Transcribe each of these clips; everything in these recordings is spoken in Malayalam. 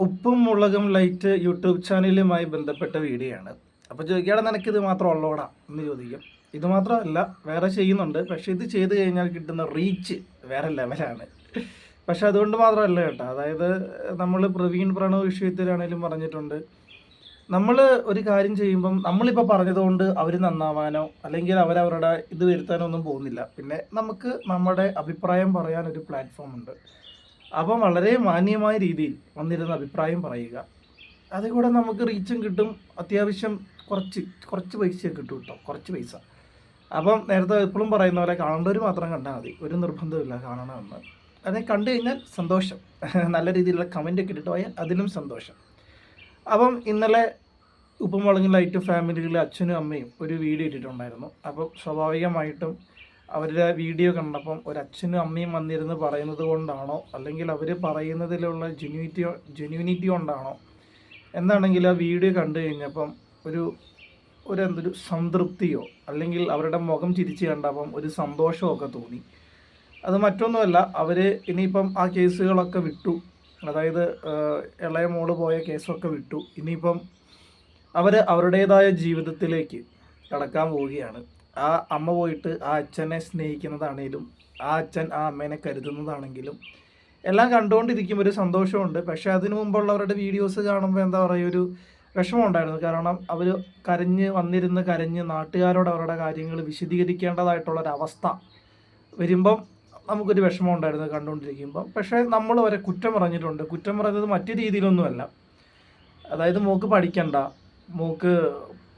ഉപ്പും മുളകും ലൈറ്റ് യൂട്യൂബ് ചാനലുമായി ബന്ധപ്പെട്ട വീഡിയോ ആണ് അപ്പോൾ ചോദിക്കാതെ ഇത് മാത്രം ഉള്ളോടാ? എന്ന് ചോദിക്കും. ഇത് മാത്രമല്ല വേറെ ചെയ്യുന്നുണ്ട്. പക്ഷേ ഇത് ചെയ്ത് കഴിഞ്ഞാൽ കിട്ടുന്ന റീച്ച് വേറെ ലെവലാണ് പക്ഷെ അതുകൊണ്ട് മാത്രമല്ല കേട്ടോ. അതായത് നമ്മൾ പ്രവീൺ പ്രണവ് വിഷയത്തിലാണേലും പറഞ്ഞിട്ടുണ്ട്. നമ്മൾ ഒരു കാര്യം ചെയ്യുമ്പം നമ്മളിപ്പോൾ പറഞ്ഞതുകൊണ്ട് അവർ നന്നാവാനോ അല്ലെങ്കിൽ അവരവരുടെ ഇത് വരുത്താനോ ഒന്നും പോകുന്നില്ല. പിന്നെ നമുക്ക് നമ്മുടെ അഭിപ്രായം പറയാൻ ഒരു പ്ലാറ്റ്ഫോം ഉണ്ട്. അപ്പം വളരെ മാന്യമായ രീതിയിൽ വന്നിരുന്ന അഭിപ്രായം പറയുക. അതിൽ നമുക്ക് റീച്ചും കിട്ടും. അത്യാവശ്യം കുറച്ച് കുറച്ച് പൈസ കിട്ടും കേട്ടോ. കുറച്ച് പൈസ. അപ്പം നേരത്തെ എപ്പോഴും പറയുന്ന പോലെ കാണേണ്ടവർ മാത്രം കണ്ടാൽ മതി. ഒരു നിർബന്ധമില്ല കാണണമെന്ന്. അതിനെ കണ്ടു കഴിഞ്ഞാൽ സന്തോഷം. നല്ല രീതിയിലുള്ള കമന്റ് ഒക്കെ ഇട്ടിട്ട് പോയാൽ അതിലും സന്തോഷം. അപ്പം ഇന്നലെ ഉപ്പുമുളകിൻ ലൈറ്റ് ഫാമിലിയിലെ അച്ഛനും അമ്മയും ഒരു വീഡിയോ ഇട്ടിട്ടുണ്ടായിരുന്നു. അപ്പം സ്വാഭാവികമായിട്ടും അവരുടെ വീഡിയോ കണ്ടപ്പം ഒരു അച്ഛനും അമ്മയും വന്നിരുന്ന് പറയുന്നത് കൊണ്ടാണോ? അല്ലെങ്കിൽ അവർ പറയുന്നതിലുള്ള ജെന്യൂനിറ്റി ജെന്യൂനിറ്റി കൊണ്ടാണോ? എന്താണെങ്കിൽ ആ വീഡിയോ കണ്ടു കഴിഞ്ഞപ്പം ഒരു ഒരു എന്തൊരു സംതൃപ്തിയോ അല്ലെങ്കിൽ അവരുടെ മുഖം ചിരിച്ച് കണ്ടപ്പം ഒരു സന്തോഷമോ ഒക്കെ തോന്നി. അത് മറ്റൊന്നുമല്ല അവർ ഇനിയിപ്പം ആ കേസുകളൊക്കെ വിട്ടു. അതായത് ഇളയ മോൾ പോയ കേസൊക്കെ വിട്ടു. ഇനിയിപ്പം അവർ അവരുടേതായ ജീവിതത്തിലേക്ക് കടക്കാൻ പോവുകയാണ്. ആ അമ്മ പോയിട്ട് ആ അച്ഛനെ സ്നേഹിക്കുന്നതാണേലും ആ അച്ഛൻ ആ അമ്മേനെ കരുതുന്നതാണെങ്കിലും എല്ലാം കണ്ടുകൊണ്ടിരിക്കുമ്പോൾ ഒരു സന്തോഷമുണ്ട്. പക്ഷേ അതിനു മുമ്പുള്ളവരുടെ വീഡിയോസ് കാണുമ്പോൾ എന്താ പറയുക ഒരു വിഷമമുണ്ടായിരുന്നു. കാരണം അവർ കരഞ്ഞ് വന്നിരുന്ന് കരഞ്ഞ് നാട്ടുകാരോട് അവരുടെ കാര്യങ്ങൾ വിശദീകരിക്കേണ്ടതായിട്ടുള്ളൊരവസ്ഥ വരുമ്പം നമുക്കൊരു വിഷമം ഉണ്ടായിരുന്നു കണ്ടുകൊണ്ടിരിക്കുമ്പം. പക്ഷേ നമ്മൾ വരെ കുറ്റം പറഞ്ഞിട്ടുണ്ട്. കുറ്റം പറഞ്ഞത് മറ്റു രീതിയിലൊന്നുമല്ല. അതായത് മോക്ക് പഠിക്കണ്ട മോക്ക്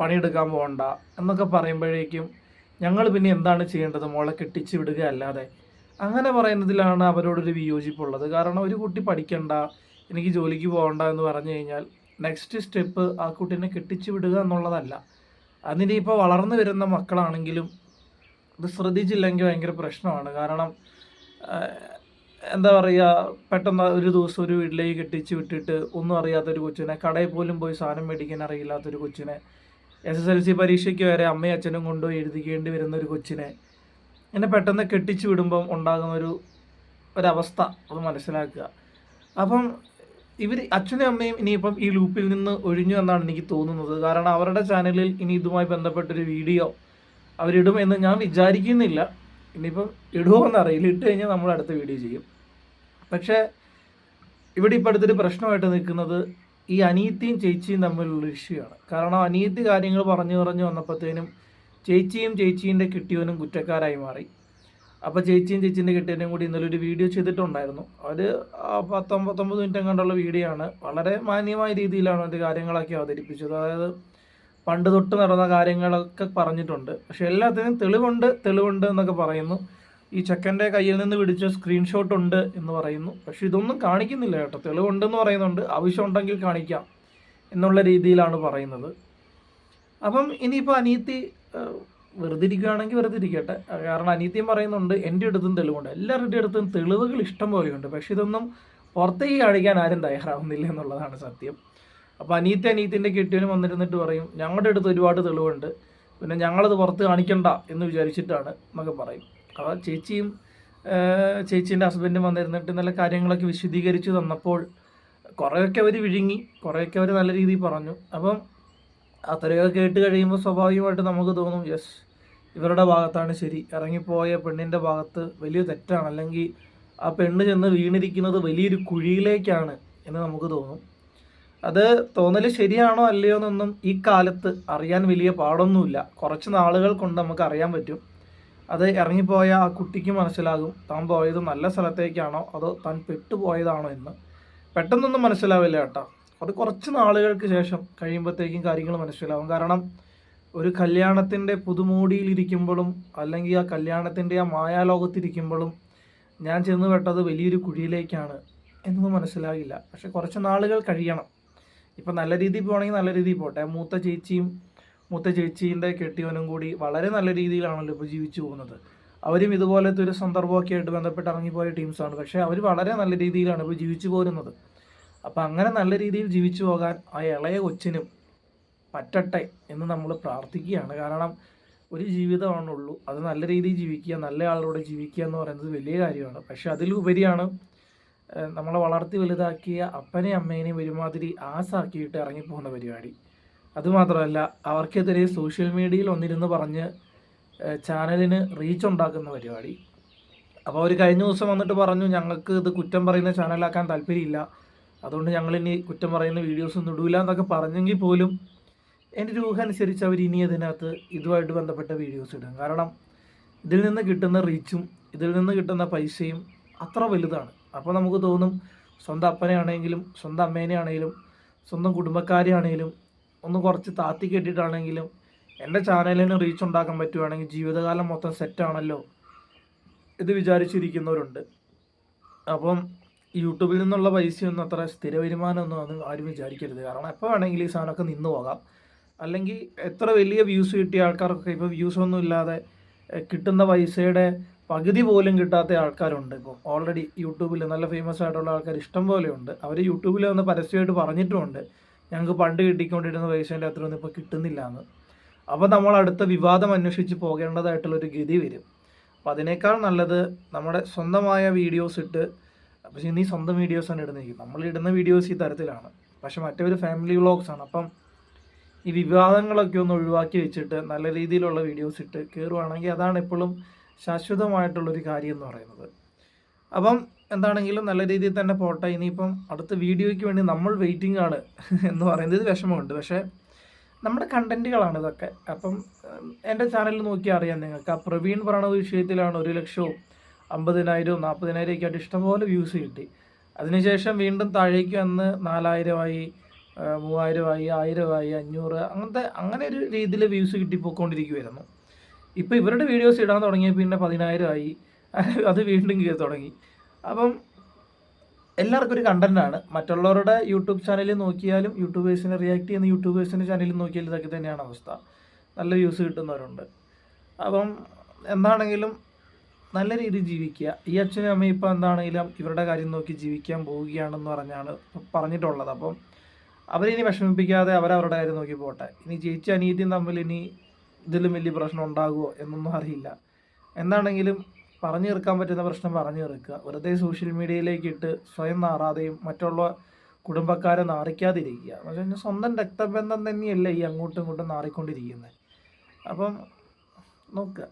പണിയെടുക്കാൻ പോകണ്ട എന്നൊക്കെ പറയുമ്പോഴേക്കും ഞങ്ങൾ പിന്നെ എന്താണ് ചെയ്യേണ്ടത്? മോളെ കെട്ടിച്ച് വിടുക അല്ലാതെ. അങ്ങനെ പറയുന്നതിലാണ് അവരോടൊരു വിയോജിപ്പുള്ളത്. കാരണം ഒരു കുട്ടി പഠിക്കണ്ട എനിക്ക് ജോലിക്ക് പോകണ്ട എന്ന് പറഞ്ഞു കഴിഞ്ഞാൽ നെക്സ്റ്റ് സ്റ്റെപ്പ് ആ കുട്ടീനെ കെട്ടിച്ച് വിടുക എന്നുള്ളതല്ല. അതിന്റെ ഇപ്പോൾ വളർന്നു വരുന്ന മക്കളാണെങ്കിലും ഇത് ശ്രദ്ധിച്ചില്ലെങ്കിൽ ഭയങ്കര പ്രശ്നമാണ്. കാരണം എന്താ പറയുക പെട്ടെന്ന് ഒരു ദിവസം ഒരു വീട്ടിലേക്ക് കെട്ടിച്ച് വിട്ടിട്ട് ഒന്നും അറിയാത്തൊരു കൊച്ചിനെ കടയിൽ പോലും പോയി സാധനം മേടിക്കാൻ അറിയില്ലാത്തൊരു കൊച്ചിനെ എസ് എസ് എൽ സി പരീക്ഷയ്ക്ക് വരെ അമ്മയും അച്ഛനും കൊണ്ടുപോയി എഴുതിക്കേണ്ടി വരുന്ന ഒരു കൊച്ചിനെ എന്നെ പെട്ടെന്ന് കെട്ടിച്ചു വിടുമ്പം ഉണ്ടാകുന്ന ഒരു ഒരവസ്ഥ അത് മനസ്സിലാക്കുക. അപ്പം ഇവർ അച്ഛനും അമ്മയും ഇനിയിപ്പം ഈ ലൂപ്പിൽ നിന്ന് ഒഴിഞ്ഞു എന്നാണ് എനിക്ക് തോന്നുന്നത്. കാരണം അവരുടെ ചാനലിൽ ഇനി ഇതുമായി ബന്ധപ്പെട്ടൊരു വീഡിയോ അവരിടും എന്ന് ഞാൻ വിചാരിക്കുന്നില്ല. ഇനിയിപ്പം ഇടുമോ എന്നറിയില്ല ഇട്ട് കഴിഞ്ഞാൽ നമ്മൾ അടുത്ത വീഡിയോ ചെയ്യും. പക്ഷേ ഇവിടെ ഇപ്പം അടുത്തൊരു പ്രശ്നമായിട്ട് നിൽക്കുന്നത് ഈ അനിയത്തിയും ചേച്ചിയും തമ്മിലുള്ള ഇഷ്യൂ ആണ് കാരണം അനിയത്തി കാര്യങ്ങൾ പറഞ്ഞു പറഞ്ഞു വന്നപ്പോഴത്തേനും ചേച്ചിയും ചേച്ചീന്റെ കിട്ടിയവനും കുറ്റക്കാരായി മാറി. അപ്പോൾ ചേച്ചിയും ചേച്ചീന്റെ കിട്ടിയവനും കൂടി ഇന്നലെ ഒരു വീഡിയോ ചെയ്തിട്ടുണ്ടായിരുന്നു. അവർ പത്തൊമ്പത്തൊമ്പത് മിനിറ്റ് കണ്ടുള്ള വീഡിയോ ആണ്. വളരെ മാന്യമായ രീതിയിലാണ് അത് കാര്യങ്ങളൊക്കെ അവതരിപ്പിച്ചത്. അതായത് പണ്ട് തൊട്ട് നടന്ന കാര്യങ്ങളൊക്കെ പറഞ്ഞിട്ടുണ്ട്. പക്ഷെ എല്ലാത്തിനും തെളിവുണ്ട് തെളിവുണ്ട് എന്നൊക്കെ പറയുന്നു. ഈ ചെക്കന്റെ കയ്യിൽ നിന്ന് പിടിച്ച സ്ക്രീൻഷോട്ട് ഉണ്ട് എന്ന് പറയുന്നു. പക്ഷെ ഇതൊന്നും കാണിക്കുന്നില്ല കേട്ടോ. തെളിവുണ്ടെന്ന് പറയുന്നുണ്ട്. ആവശ്യമുണ്ടെങ്കിൽ കാണിക്കാം എന്നുള്ള രീതിയിലാണ് പറയുന്നത്. അപ്പം ഇനിയിപ്പോൾ അനീത്തി വെറുതെ ഇരിക്കുകയാണെങ്കിൽ വെറുതെ ഇരിക്കട്ടെ. കാരണം അനീത്തിയും പറയുന്നുണ്ട് എന്റെ അടുത്തും തെളിവുണ്ട്. എല്ലാവരുടെ അടുത്തും തെളിവുകൾ ഇഷ്ടം പോലെയുണ്ട്. പക്ഷെ ഇതൊന്നും പുറത്തേക്ക് കാണിക്കാൻ ആരും തയ്യാറാവുന്നില്ല എന്നുള്ളതാണ് സത്യം. അപ്പോൾ അനീത്തി അനീത്തിന്റെ കെട്ടിയവനും വന്നിരുന്നിട്ട് പറയും ഞങ്ങളുടെ അടുത്ത് ഒരുപാട് തെളിവുണ്ട്. പിന്നെ ഞങ്ങളത് പുറത്ത് കാണിക്കണ്ട എന്ന് വിചാരിച്ചിട്ടാണ് എന്നൊക്കെ പറയും. അപ്പോൾ ചേച്ചിയും ചേച്ചീന്റെ ഹസ്ബൻഡും വന്നിരുന്നിട്ട് നല്ല കാര്യങ്ങളൊക്കെ വിശദീകരിച്ച് തന്നപ്പോൾ കുറേയൊക്കെ അവർ വിഴുങ്ങി കുറേയൊക്കെ അവർ നല്ല രീതിയിൽ പറഞ്ഞു. അപ്പം അത്രയൊക്കെ കേട്ട് കഴിയുമ്പോൾ സ്വാഭാവികമായിട്ട് നമുക്ക് തോന്നും യെസ് ഇവരുടെ ഭാഗത്താണ് ശരി. ഇറങ്ങിപ്പോയ പെണ്ണിന്റെ ഭാഗത്ത് വലിയ തെറ്റാണ്. അല്ലെങ്കിൽ ആ പെണ്ണ് ചെന്ന് വീണിരിക്കുന്നത് വലിയൊരു കുഴിയിലേക്കാണ് എന്ന് നമുക്ക് തോന്നും. അത് തോന്നൽ ശരിയാണോ അല്ലയോ എന്നൊന്നും ഈ കാലത്ത് അറിയാൻ വലിയ പാടൊന്നുമില്ല. കുറച്ച് നാളുകൾ കൊണ്ട് നമുക്ക് അറിയാൻ പറ്റും. അത് ഇറങ്ങിപ്പോയ ആ കുട്ടിക്ക് മനസ്സിലാകും താൻ പോയത് നല്ല സ്ഥലത്തേക്കാണോ? അതോ താൻ പെട്ടുപോയതാണോ എന്ന്? പെട്ടെന്നൊന്നും മനസ്സിലാവില്ല കേട്ടോ. അത് കുറച്ച് നാളുകൾക്ക് ശേഷം കഴിയുമ്പോഴത്തേക്കും കാര്യങ്ങൾ മനസ്സിലാവും. കാരണം ഒരു കല്യാണത്തിന്റെ പുതുമോടിയിലിരിക്കുമ്പോഴും അല്ലെങ്കിൽ ആ കല്യാണത്തിന്റെ ആ മായാലോകത്തിരിക്കുമ്പോഴും ഞാൻ ചെന്ന് പെട്ടത് വലിയൊരു കുഴിയിലേക്കാണ് എന്നൊന്നും മനസ്സിലാകില്ല. പക്ഷെ കുറച്ച് നാളുകൾ കഴിയണം. ഇപ്പം നല്ല രീതിയിൽ പോകണമെങ്കിൽ നല്ല രീതിയിൽ പോട്ടെ. മൂത്ത ചേച്ചിയും മൂത്ത ചേച്ചീന്റെ കെട്ടിയവനും കൂടി വളരെ നല്ല രീതിയിലാണല്ലോ ഇപ്പോൾ ജീവിച്ചു പോകുന്നത്. അവരും ഇതുപോലത്തെ ഒരു സന്ദർഭമൊക്കെ ആയിട്ട് ബന്ധപ്പെട്ട് ഇറങ്ങിപ്പോയ ടീംസാണ്. പക്ഷേ അവർ വളരെ നല്ല രീതിയിലാണ് ഇപ്പോൾ ജീവിച്ചു പോരുന്നത്. അപ്പോൾ അങ്ങനെ നല്ല രീതിയിൽ ജീവിച്ചു പോകാൻ ആ ഇളയ കൊച്ചിനും പറ്റട്ടെ എന്ന് നമ്മൾ പ്രാർത്ഥിക്കുകയാണ്. കാരണം ഒരു ജീവിതമാണുള്ളൂ. അത് നല്ല രീതിയിൽ ജീവിക്കുക നല്ല ആളോട് ജീവിക്കുക എന്ന് പറയുന്നത് വലിയ കാര്യമാണ്. പക്ഷെ അതിലുപരിയാണ് നമ്മളെ വളർത്തി വലുതാക്കിയ അപ്പനെയും അമ്മേനെയും ഒരുമാതിരി ആസാക്കിയിട്ട് ഇറങ്ങിപ്പോകുന്ന പരിപാടി. അതുമാത്രമല്ല അവർക്കെതിരെ സോഷ്യൽ മീഡിയയിൽ ഒന്നിരുന്ന് പറഞ്ഞ് ചാനലിന് റീച്ച് ഉണ്ടാക്കുന്ന പരിപാടി. അപ്പോൾ അവർ കഴിഞ്ഞ ദിവസം വന്നിട്ട് പറഞ്ഞു ഞങ്ങൾക്ക് ഇത് കുറ്റം പറയുന്ന ചാനലാക്കാൻ താല്പര്യമില്ല. അതുകൊണ്ട് ഞങ്ങൾ ഇനി കുറ്റം പറയുന്ന വീഡിയോസ് ഒന്നും ഇടൂല എന്നൊക്കെ പറഞ്ഞെങ്കിൽ പോലും എന്റെ രൂഹ അനുസരിച്ച് അവർ ഇനി അതിനകത്ത് ഇതുമായിട്ട് ബന്ധപ്പെട്ട വീഡിയോസ് ഇടും. കാരണം ഇതിൽ നിന്ന് കിട്ടുന്ന റീച്ചും ഇതിൽ നിന്ന് കിട്ടുന്ന പൈസയും അത്ര വലുതാണ്. അപ്പോൾ നമുക്ക് തോന്നും സ്വന്തം അപ്പനെ ആണെങ്കിലും സ്വന്തം അമ്മേനെ ആണെങ്കിലും സ്വന്തം കുടുംബക്കാരെ ആണെങ്കിലും ഒന്ന് കുറച്ച് താത്തി കെട്ടിയിട്ടാണെങ്കിലും എന്റെ ചാനലിന് റീച്ച് ഉണ്ടാക്കാൻ പറ്റുവാണെങ്കിൽ ജീവിതകാലം മൊത്തം സെറ്റാണല്ലോ ഇത് വിചാരിച്ചിരിക്കുന്നവരുണ്ട്. അപ്പം യൂട്യൂബിൽ നിന്നുള്ള പൈസയൊന്നും അത്ര സ്ഥിര വരുമാനമൊന്നും അത് ആരും വിചാരിക്കരുത്. കാരണം എപ്പോൾ വേണമെങ്കിലും ഈ സാധനമൊക്കെ നിന്ന് പോകാം. അല്ലെങ്കിൽ എത്ര വലിയ വ്യൂസ് കിട്ടിയ ആൾക്കാർക്കൊക്കെ ഇപ്പോൾ വ്യൂസ് ഒന്നും ഇല്ലാതെ കിട്ടുന്ന പൈസയുടെ പകുതി പോലും കിട്ടാത്ത ആൾക്കാരുണ്ട് ഇപ്പോൾ ഓൾറെഡി യൂട്യൂബിൽ നല്ല ഫേമസ് ആയിട്ടുള്ള ആൾക്കാർ ഇഷ്ടം പോലെ ഉണ്ട്. അവർ യൂട്യൂബിൽ വന്ന് പരസ്യമായിട്ട് പറഞ്ഞിട്ടുമുണ്ട്. ഞങ്ങൾക്ക് പണ്ട് കിട്ടിക്കൊണ്ടിരുന്ന പൈസേന്റെ അത്രയൊന്നും ഇപ്പോൾ കിട്ടുന്നില്ല എന്ന് അപ്പോൾ നമ്മൾ അടുത്ത വിവാദം അന്വേഷിച്ച് പോകേണ്ടതായിട്ടുള്ള ഒരു ഗതി വരും. അപ്പോൾ അതിനേക്കാൾ നല്ലത് നമ്മുടെ സ്വന്തമായ വീഡിയോസ് ഇട്ട് പക്ഷേ നീ സ്വന്തം വീഡിയോസ് ആണ് ഇടുന്നത് നമ്മൾ ഇടുന്ന വീഡിയോസ് ഈ തരത്തിലാണ്. പക്ഷെ മറ്റൊരു ഫാമിലി ആണ്. അപ്പം ഈ വിവാദങ്ങളൊക്കെ ഒന്ന് ഒഴിവാക്കി വെച്ചിട്ട് നല്ല രീതിയിലുള്ള വീഡിയോസ് ഇട്ട് കയറുവാണെങ്കിൽ അതാണ് എപ്പോഴും ശാശ്വതമായിട്ടുള്ളൊരു കാര്യം എന്ന് പറയുന്നത്. അപ്പം എന്താണെങ്കിലും നല്ല രീതിയിൽ തന്നെ പോട്ടെ. ഇനിയിപ്പം അടുത്ത വീഡിയോയ്ക്ക് വേണ്ടി നമ്മൾ വെയിറ്റിംഗ് ആണ് എന്ന് പറയുന്നത് ഇത് വിഷമമുണ്ട്. പക്ഷേ നമ്മുടെ കണ്ടന്റുകളാണ് ഇതൊക്കെ. അപ്പം എന്റെ ചാനൽ നോക്കിയാൽ അറിയാം നിങ്ങൾക്ക്. ആ പ്രവീൺ പ്രണവ് വിഷയത്തിലാണ് ഒരു ലക്ഷവും അമ്പതിനായിരവും നാൽപ്പതിനായിരം ഒക്കെ ആയിട്ട് ഇഷ്ടംപോലെ വ്യൂസ് കിട്ടി. അതിനുശേഷം വീണ്ടും താഴേക്ക് വന്ന് നാലായിരമായി മൂവായിരമായി ആയിരമായി അഞ്ഞൂറ് അങ്ങനത്തെ അങ്ങനെ ഒരു രീതിയിൽ വ്യൂസ് കിട്ടിപ്പോയിക്കൊണ്ടിരിക്കുമായിരുന്നു ഇപ്പോൾ ഇവരുടെ വീഡിയോസ് ഇടാൻ തുടങ്ങിയ പിന്നെ പതിനായിരമായി. അത് വീണ്ടും കയറി തുടങ്ങി. അപ്പം എല്ലാവർക്കും ഒരു കണ്ടന്റാണ് മറ്റുള്ളവരുടെ യൂട്യൂബ് ചാനലിൽ നോക്കിയാലും യൂട്യൂബേഴ്സിനെ റിയാക്ട് ചെയ്യുന്ന യൂട്യൂബേഴ്സിന്റെ ചാനലിൽ നോക്കിയാലും ഇതൊക്കെ തന്നെയാണ് അവസ്ഥ. നല്ല വ്യൂസ് കിട്ടുന്നവരുണ്ട്. അപ്പം എന്താണെങ്കിലും നല്ല രീതിയിൽ ജീവിക്കുക. ഈ അച്ഛനും അമ്മയും ഇപ്പം എന്താണെങ്കിലും ഇവരുടെ കാര്യം നോക്കി ജീവിക്കാൻ പോവുകയാണെന്ന് പറഞ്ഞാണ് പറഞ്ഞിട്ടുള്ളത്. അപ്പം അവരിനി വിഷമിപ്പിക്കാതെ അവരവരുടെ കാര്യം നോക്കി പോട്ടെ. ഇനി ചേച്ചി അനിയത്തിയും തമ്മിൽ ഇനി ഇതിലും വലിയ പ്രശ്നം ഉണ്ടാകുമോ എന്നൊന്നും അറിയില്ല. എന്താണെങ്കിലും പറഞ്ഞു തീർക്കാൻ പറ്റുന്ന പ്രശ്നം പറഞ്ഞു തീർക്കുക. വെറുതെ സോഷ്യൽ മീഡിയയിലേക്ക് ഇട്ട് സ്വയം നാറാതെയും മറ്റുള്ള കുടുംബക്കാരെ നാറിക്കാതിരിക്കുക. എന്ന് വെച്ച് കഴിഞ്ഞാൽ സ്വന്തം രക്തബന്ധം തന്നെയല്ലേ ഈ അങ്ങോട്ടും ഇങ്ങോട്ടും നാറിക്കൊണ്ടിരിക്കുന്നത് അപ്പം നോക്കുക.